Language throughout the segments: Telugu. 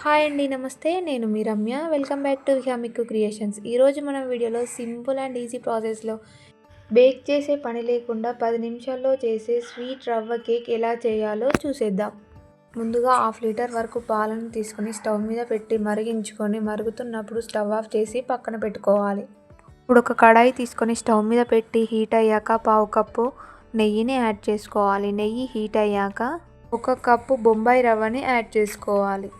హాయ్ అండి నమస్తే. నేను మీ Ramya. Welcome back to Hamik creations ఈరోజు మనం వీడియోలో సింపుల్ అండ్ ఈజీ ప్రాసెస్లో బేక్ చేసే పని లేకుండా పది నిమిషాల్లో చేసే స్వీట్ రవ్వ కేక్ ఎలా చేయాలో చూసేద్దాం. ముందుగా హాఫ్ లీటర్ వరకు పాలను తీసుకొని స్టవ్ మీద పెట్టి మరిగించుకొని మరుగుతున్నప్పుడు స్టవ్ ఆఫ్ చేసి పక్కన పెట్టుకోవాలి. ఇప్పుడు ఒక కడాయి తీసుకొని స్టవ్ మీద పెట్టి హీట్ అయ్యాక పావు కప్పు నెయ్యిని యాడ్ చేసుకోవాలి. నెయ్యి హీట్ అయ్యాక ఒక కప్పు బొంబాయి రవ్వని యాడ్ చేసుకోవాలి.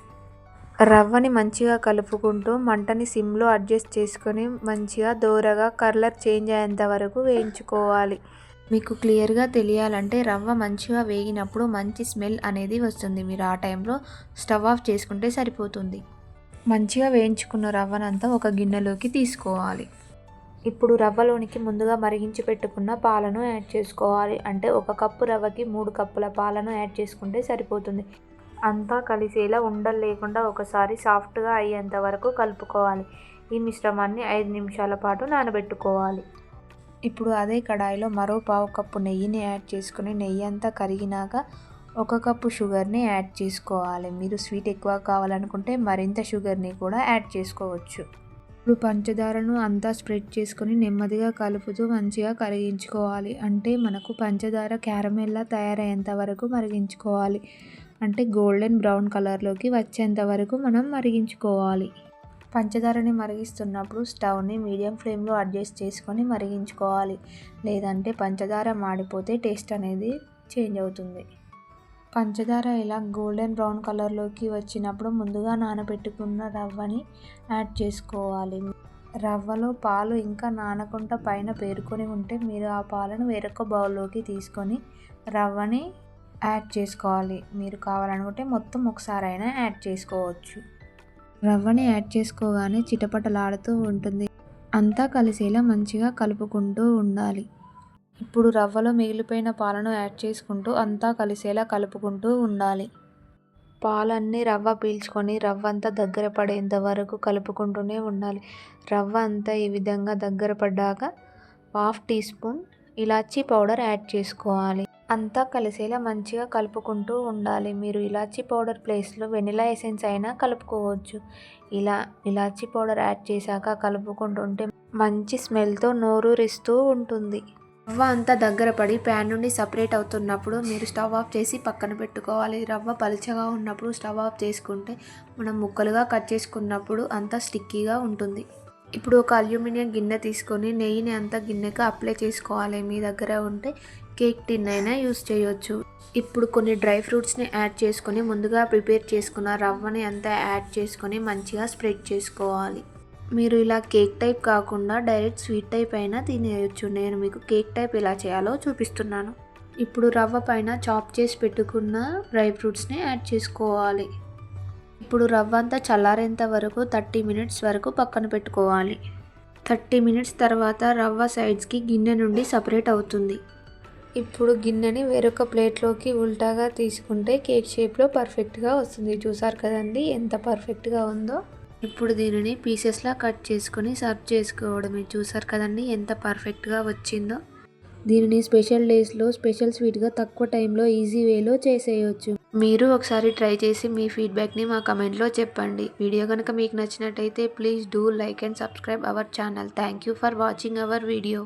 రవ్వని మంచిగా కలుపుకుంటూ మంటని సిమ్లో అడ్జస్ట్ చేసుకొని మంచిగా దోరగా కలర్ చేంజ్ అయ్యేంత వరకు వేయించుకోవాలి. మీకు క్లియర్గా తెలియాలంటే రవ్వ మంచిగా వేగినప్పుడు మంచి స్మెల్ అనేది వస్తుంది. మీరు ఆ టైంలో స్టవ్ ఆఫ్ చేసుకుంటే సరిపోతుంది. మంచిగా వేయించుకున్న రవ్వనంతా ఒక గిన్నెలోకి తీసుకోవాలి. ఇప్పుడు రవ్వలోనికి ముందుగా మరిగించి పెట్టుకున్న పాలను యాడ్ చేసుకోవాలి. అంటే ఒక కప్పు రవ్వకి మూడు కప్పుల పాలను యాడ్ చేసుకుంటే సరిపోతుంది. అంతా కలిసేలా ఉండలు లేకుండా ఒకసారి సాఫ్ట్గా అయ్యేంత వరకు కలుపుకోవాలి. ఈ మిశ్రమాన్ని ఐదు నిమిషాల పాటు నానబెట్టుకోవాలి. ఇప్పుడు అదే కడాయిలో మరో పావు కప్పు నెయ్యిని యాడ్ చేసుకుని నెయ్యి అంతా కరిగినాక ఒక కప్పు షుగర్ని యాడ్ చేసుకోవాలి. మీరు స్వీట్ ఎక్కువ కావాలనుకుంటే మరింత షుగర్ని కూడా యాడ్ చేసుకోవచ్చు. ఇప్పుడు పంచదారను అంతా స్ప్రెడ్ చేసుకొని నెమ్మదిగా కలుపుతూ మంచిగా కరిగించుకోవాలి. అంటే మనకు పంచదార క్యారమెల్లా తయారయ్యేంత వరకు మరిగించుకోవాలి. అంటే గోల్డెన్ బ్రౌన్ కలర్లోకి వచ్చేంత వరకు మనం మరిగించుకోవాలి. పంచదారని మరిగిస్తున్నప్పుడు స్టవ్ని మీడియం ఫ్లేమ్లో అడ్జస్ట్ చేసుకొని మరిగించుకోవాలి. లేదంటే పంచదార మాడిపోతే టేస్ట్ అనేది చేంజ్ అవుతుంది. పంచదార ఇలా గోల్డెన్ బ్రౌన్ కలర్లోకి వచ్చినప్పుడు ముందుగా నానబెట్టుకున్న రవ్వని యాడ్ చేసుకోవాలి. రవ్వలో పాలు ఇంకా నానకుండా పైన పేరుకొని ఉంటే మీరు ఆ పాలను వేరొక బౌల్లోకి తీసుకొని రవ్వని యాడ్ చేసుకోవాలి. మీరు కావాలనుకుంటే మొత్తం ఒకసారి అయినా యాడ్ చేసుకోవచ్చు. రవ్వని యాడ్ చేసుకోగానే చిటపటలాడుతూ ఉంటుంది. అంతా కలిసేలా మంచిగా కలుపుకుంటూ ఉండాలి. ఇప్పుడు రవ్వలో మిగిలిపోయిన పాలను యాడ్ చేసుకుంటూ అంతా కలిసేలా కలుపుకుంటూ ఉండాలి. పాలన్నీ రవ్వ పీల్చుకొని రవ్వ అంతా దగ్గర పడేంత వరకు కలుపుకుంటూనే ఉండాలి. రవ్వ అంతా ఈ విధంగా దగ్గర పడ్డాక హాఫ్ టీ స్పూన్ ఇలాచీ పౌడర్ యాడ్ చేసుకోవాలి. అంతా కలిసేలా మంచిగా కలుపుకుంటూ ఉండాలి. మీరు ఇలాచీ పౌడర్ ప్లేస్లో వెనిలా ఎసెన్స్ అయినా కలుపుకోవచ్చు. ఇలా ఇలాచీ పౌడర్ యాడ్ చేశాక కలుపుకుంటుంటే మంచి స్మెల్తో నోరూరిస్తూ ఉంటుంది. రవ్వ అంతా దగ్గర పడి ప్యాన్ నుండి సపరేట్ అవుతున్నప్పుడు మీరు స్టవ్ ఆఫ్ చేసి పక్కన పెట్టుకోవాలి. రవ్వ పలుచగా ఉన్నప్పుడు స్టవ్ ఆఫ్ చేసుకుంటే మనం ముక్కలుగా కట్ చేసుకున్నప్పుడు అంతా స్టిక్కీగా ఉంటుంది. ఇప్పుడు ఒక అల్యూమినియం గిన్నె తీసుకొని నెయ్యిని అంతా గిన్నెకి అప్లై చేసుకోవాలి. మీ దగ్గర ఉంటే కేక్ టిన్ అయినా యూస్ చేయొచ్చు. ఇప్పుడు కొన్ని డ్రై ఫ్రూట్స్ని యాడ్ చేసుకొని ముందుగా ప్రిపేర్ చేసుకున్న రవ్వని అంతా యాడ్ చేసుకొని మంచిగా స్ప్రెడ్ చేసుకోవాలి. మీరు ఇలా కేక్ టైప్ కాకుండా డైరెక్ట్ స్వీట్ టైప్ అయినా తినేయచ్చు. నేను మీకు కేక్ టైప్ ఎలా చేయాలో చూపిస్తున్నాను. ఇప్పుడు రవ్వ పైన చాప్ చేసి పెట్టుకున్న డ్రై ఫ్రూట్స్ని యాడ్ చేసుకోవాలి. ఇప్పుడు రవ్వ అంతా చల్లారేంత వరకు థర్టీ మినిట్స్ వరకు పక్కన పెట్టుకోవాలి. థర్టీ మినిట్స్ తర్వాత రవ్వ సైడ్స్కి గిన్నె నుండి సపరేట్ అవుతుంది. ఇప్పుడు గిన్నెని వేరొక ప్లేట్లోకి ఉల్టాగా తీసుకుంటే కేక్ షేప్లో పర్ఫెక్ట్గా వస్తుంది. చూసారు కదండి ఎంత పర్ఫెక్ట్గా ఉందో? ఇప్పుడు దీనిని పీసెస్లా కట్ చేసుకొని సర్వ్ చేసుకోవడమే. చూసారు కదండి ఎంత పర్ఫెక్ట్గా వచ్చిందో. దీనిని స్పెషల్ డేస్లో స్పెషల్ స్వీట్గా తక్కువ టైంలో ఈజీ వేలో చేసేయచ్చు. మీరు ఒకసారి ట్రై చేసి మీ ఫీడ్బ్యాక్ని మా కమెంట్లో చెప్పండి. వీడియో కనుక మీకు నచ్చినట్టయితే please do like and subscribe our channel thank you for watching our video